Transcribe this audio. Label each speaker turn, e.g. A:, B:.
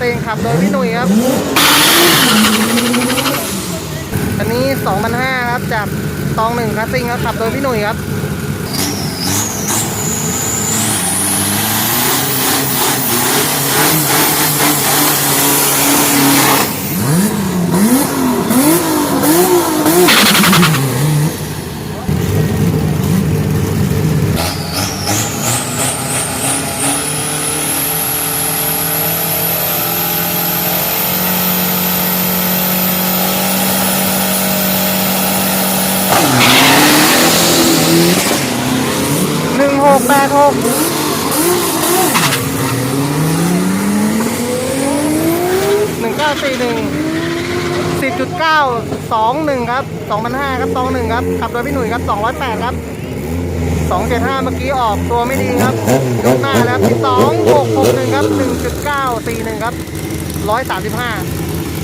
A: ซิงขับโดยพี่หนุ่ยครับ อันนี้ 2,500ครับจากตองหนึ่งคัสซิงครับขับโดยพี่หนุ่ยครับ กแปดหกหนึ่งเก้าสี่หนึ่งสิบจุดเก้าสองหนึ่งครับสองพันห้าครับสองหนึ่งครับขับโดยพี่หนุ่ยครับสองร้อยแปดครับสองเจ็ดห้าเมื่อกี้ออกตัวไม่ดีครับยกหน้าแล้วที่สองหกหกหนึ่งครับหนึ่งจุดเก้าสี่หนึ่งครับร้อยสามสิบห้า